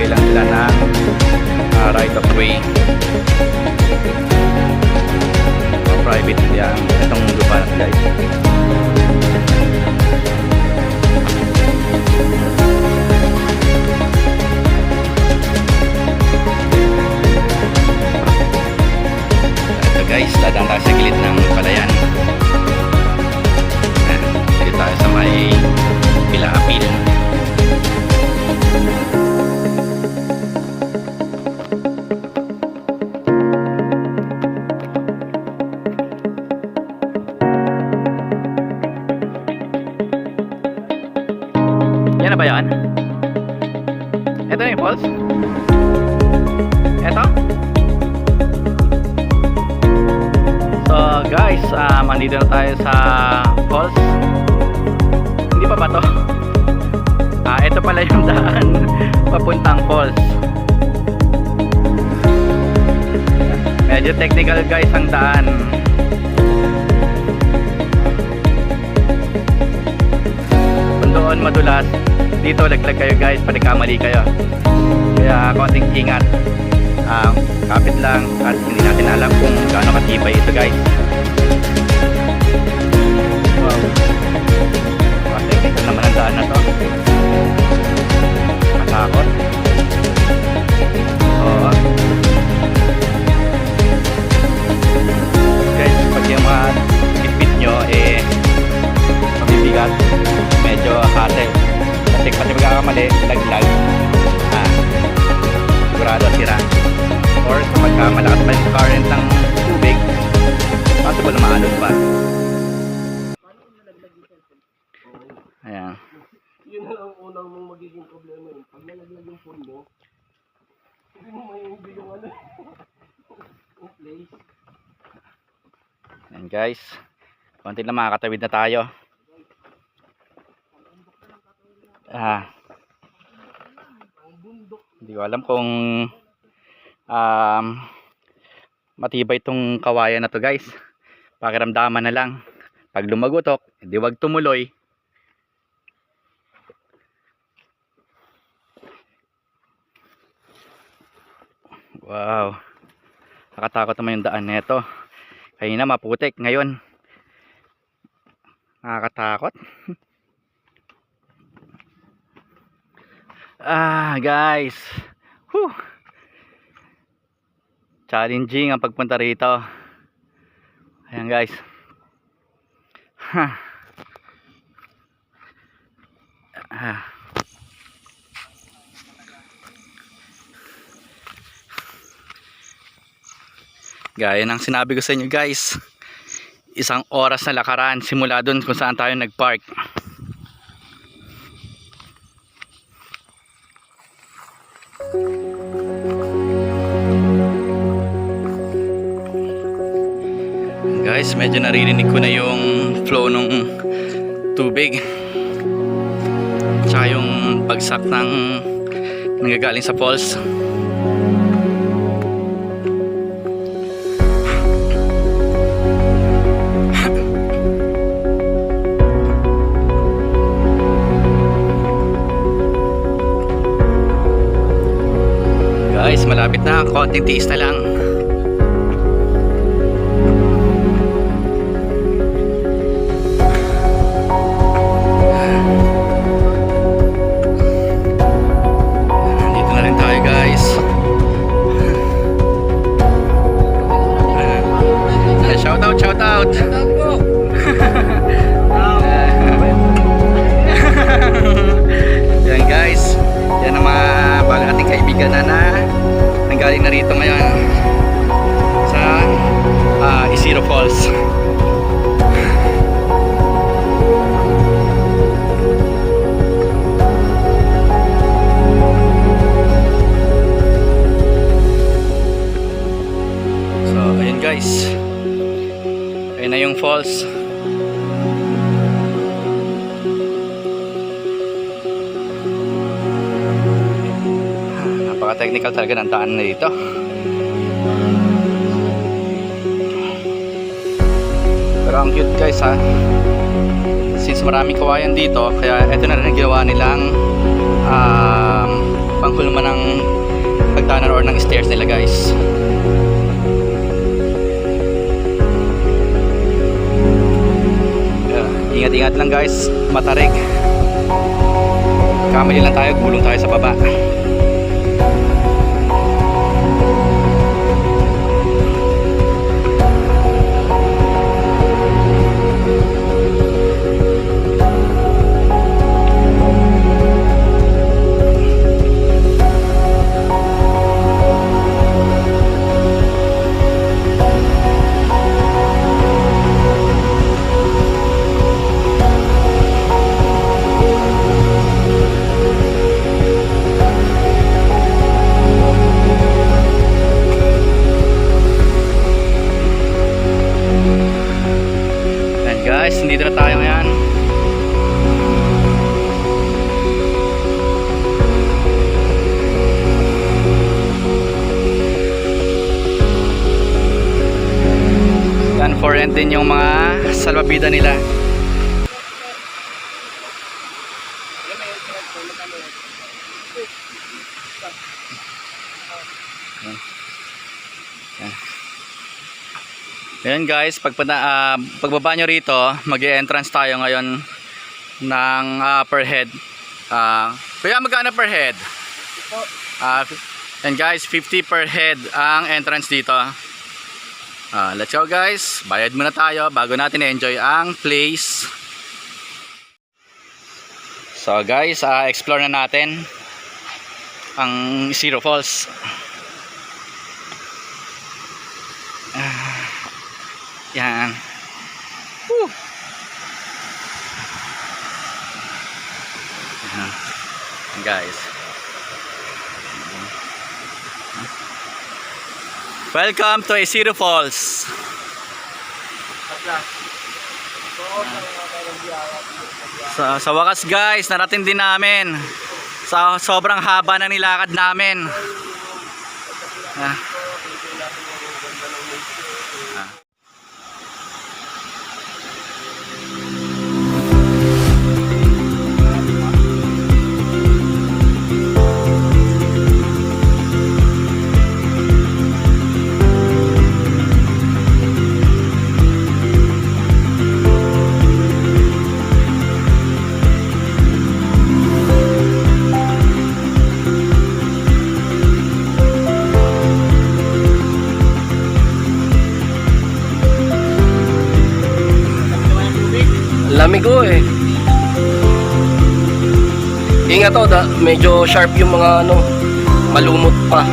naglagay lang sila ng ah, right of way. Mga private yan itong lupa na ito guys dadang tayo sa gilid ng yan na ba yan? ito na yung falls? ito? So guys, um, andito na tayo sa falls. Hindi pa ba to? Ah, ito pala yung daan papuntang falls. Medyo technical guys ang daan. Doon madulas, dito laglag kayo guys, panikamali kayo. Kaya konting ingat. Um, kapit lang. At hindi natin alam kung gaano katibay ito guys. Wow. Wow, technical naman ang daan na to. Matakot ayan Yun na lang unang mong magiging problema yun. Pag nalaglag yung mo, hindi mo may yung ano. yung place. ayan guys. Konti lang makakatawid na tayo. Ah. Hindi ko alam kung um, matibay itong kawayan na to guys. Pakiramdaman na lang. Pag lumagutok hindi wag tumuloy wow. Nakatakot naman yung daan nito kanina maputik. Ngayon nakakatakot. Ah guys. Whew. challenging ang pagpunta rito. Ayan guys. Ha ah. Gaya ng sinabi ko sa inyo guys isang oras na lakaran simula dun kung saan tayo nagpark. Guys medyo naririnig ko na yung flow ng tubig. Tsaka yung bagsak ng nanggagaling sa falls malapit na konting tiis na lang talaga ng daan na dito. ang cute guys ha. Since maraming kawayan dito, kaya ito na rin ginawa nilang um, panghulma ng hagdanan or ng stairs nila guys. Ingat-ingat lang guys, matarik. Kamali lang tayo, gulong tayo sa baba. Rent din yung mga salvabida nila. Ayan guys, pagpada, ah, pagbaba nyo rito, mag entrance tayo ngayon ng ah, per head. Ah, kuya, magkano per head? Ah, and guys, 50 per head ang entrance dito. Ah, let's go guys. Bayad muna tayo bago natin enjoy ang place. So guys, ah, explore na natin ang Zero Falls. Ah, yan. Woo! Yan. Guys. Welcome to Isiro Falls. Sa, sa wakas guys, narating din namin. Sa sobrang haba na nilakad namin. Ah. To, da, medyo sharp yung mga ano, malumot pa.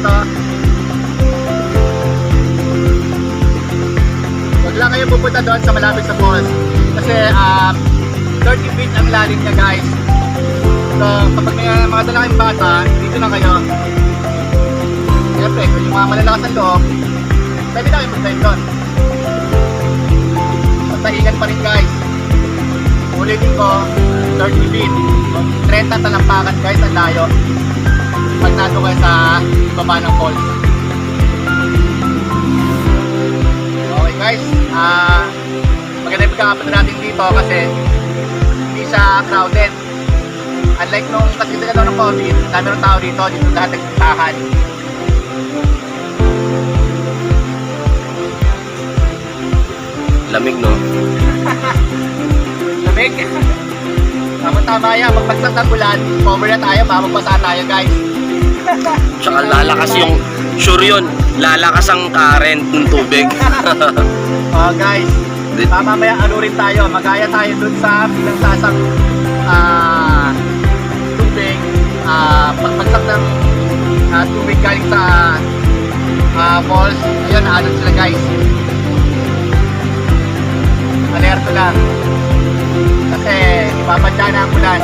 Dito. Huwag lang kayo pupunta doon sa malapit sa falls. Kasi um, 30 feet ang lalim niya guys. So kapag may uh, mga dala kayong bata, dito na kayo. Siyempre, kung yung mga malalakas ang loob, pwede na kayo mag-dive doon. Basta pa rin guys. Ulitin ko, 30 feet. 30 talampakan guys, ang layo pag nandun kayo sa baba ng falls. Okay guys, ah maganda yung pagkakapunta natin dito kasi hindi siya crowded. Unlike nung kasi daw ng COVID, dami ng tao dito, dito lahat nagpuntahan. Lamig no? Lamig. Tapos tama yan. Magpagsak ng ulan, cover na tayo, mamabasa tayo guys. Tsaka lalakas yung, sure yun, lalakas ang current ng tubig. Oh guys, mamamaya ano rin tayo, magaya tayo dun sa pinagsasang ah tubig, ah pagpagsak ng ah, tubig galing sa ah falls. Ayun, ano sila guys. Alerto lang. Kasi ipapadya na ang ulan.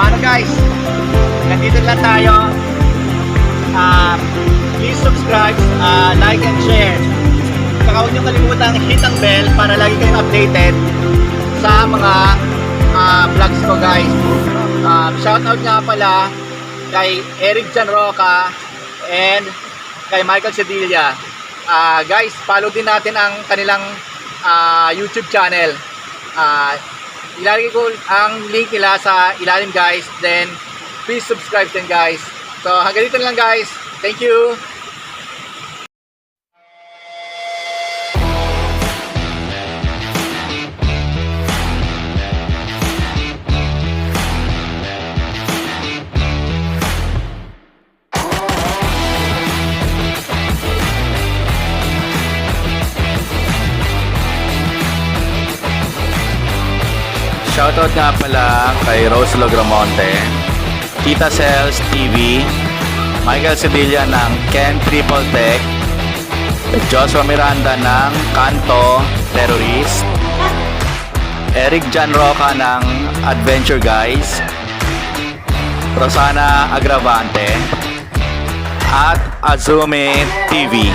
Paano guys? Nandito lang tayo. Ah, please subscribe, ah, like and share. Saka huwag niyo kalimutang hit ang bell para lagi kayong updated sa mga ah, vlogs ko guys. Um, shoutout nga pala kay Eric Jan Roca and kay Michael Sedilla. Ah, guys, follow din natin ang kanilang ah, YouTube channel. Ah, ilalagay ko ang link nila sa ilalim guys. Then, please subscribe din guys. So, hanggang dito lang guys. Thank you. Shoutout nga pala kay Rose Logramonte, Tita Cells TV, Michael Sevilla ng Ken Triple Tech, Joshua Miranda ng Kanto Terrorist, Eric Jan Roca ng Adventure Guys, Rosana Agravante, at Azumi TV.